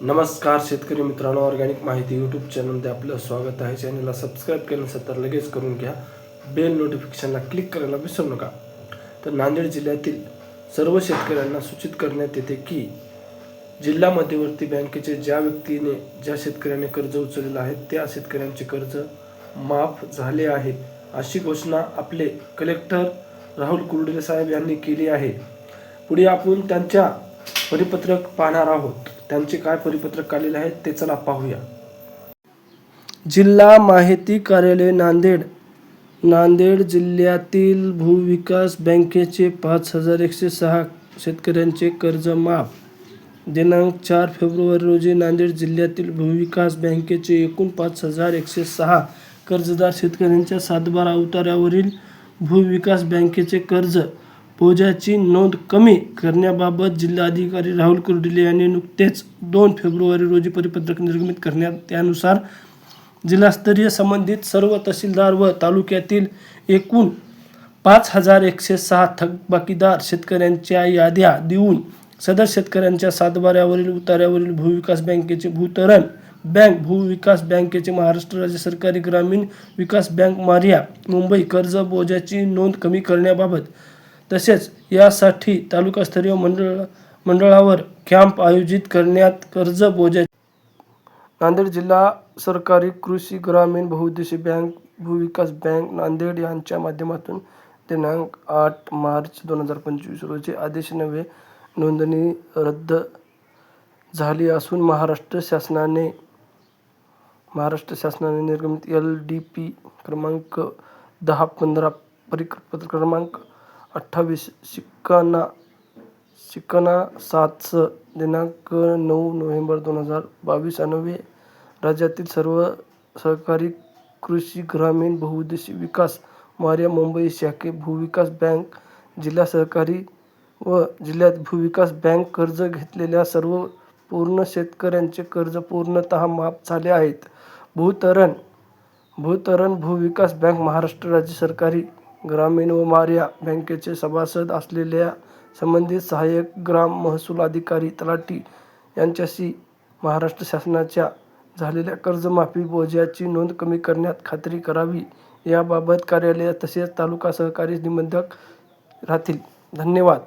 नमस्कार शेतकरी मित्रांनो ऑर्गॅनिक माहिती यूट्यूब चॅनलमध्ये आपलं स्वागत आहे. चॅनलला सबस्क्राईब केलं नसेल तर लगेच करून घ्या. बेल नोटिफिकेशनला क्लिक करायला विसरू नका. तर नांदेड जिल्ह्यातील सर्व शेतकऱ्यांना सूचित करण्यात येते की जिल्हा मध्यवर्ती बँकेचे ज्या व्यक्तीने ज्या शेतकऱ्याने कर्ज उचललेलं आहे त्या शेतकऱ्यांचे कर्ज माफ झाले आहे अशी घोषणा आपले कलेक्टर राहुल कुर्डे साहेब यांनी केली आहे. पुढे आपण त्यांच्या परिपत्रक पाहणार आहोत. त्यांचे काय परिपत्रक आलेले आहेत ते चला पाहूया. जिल्हा माहिती कार्यालय नांदेड. नांदेड जिल्ह्यातील भूविकास बँकेचे पाच हजार एकशे सहा शेतकऱ्यांचे कर्ज माफ. दिनांक चार फेब्रुवारी रोजी नांदेड जिल्ह्यातील भूविकास बँकेचे एकूण पाच हजार एकशे सहा कर्जदार शेतकऱ्यांच्या सातबारा अवतारावरील भूविकास बँकेचे कर्ज पोजाची नोंद कमी करण्याबाबत जिल्हाधिकारी राहुल कुर्डिले यांनी नुकतेच दोन फेब्रुवारी रोजी परिपत्रक निर्गमित करण्यात त्यानुसार जिल्हास्तरीय संबंधित सर्व तहसीलदार व तालुक्यातील एकूण पाच हजार एकशे सहा थकबाकीदार शेतकऱ्यांच्या याद्या देऊन सदर शेतकऱ्यांच्या सातबाऱ्यावरील उतार्यावरील भूविकास बँकेचे भूतरण बँक भूविकास बँकेचे महाराष्ट्र राज्य सरकारी ग्रामीण विकास बँक मारिया मुंबई कर्ज बोजाची नोंद कमी करण्याबाबत तसेच यासाठी तालुकास्तरीय मंडळ मंडळावर कॅम्प आयोजित करण्यात कर्ज बोजा नांदेड जिल्हा सरकारी कृषी ग्रामीण बहुउद्देशीय बँक भूविकास बँक नांदेड यांच्या माध्यमातून दिनांक आठ मार्च दोन हजार पंचवीस रोजी आदेश नवे नोंदणी रद्द झाली असून महाराष्ट्र शासनाने महाराष्ट्र शासनाने निर्गमित एल डी पी क्रमांक दहा पंधरा परिपत्र क्रमांक अठ्ठावीस शिक्काना शिक्काना सात स दिनांक नऊ नोव्हेंबर दोन हजार बावीस अन्वये राज्यातील सर्व सहकारी कृषी ग्रामीण बहुउद्देशी विकास मार्या मुंबई शाखे भूविकास बँक जिल्हा सहकारी व जिल्ह्यात भूविकास बँक कर्ज घेतलेल्या सर्व पूर्ण शेतकऱ्यांचे कर्ज पूर्णतः माफ झाले आहेत. भूतरण भूतरण भूविकास बँक महाराष्ट्र राज्य सरकारी ग्रामीण व मार्या बँकेचे सभासद असलेल्या संबंधित सहाय्यक ग्राम महसूल अधिकारी तलाठी यांच्याशी महाराष्ट्र शासनाच्या झालेल्या कर्जमाफी बोजाची नोंद कमी करण्यात खात्री करावी याबाबत कार्यालय तसेच तालुका सहकारी निबंधक राहतील. धन्यवाद.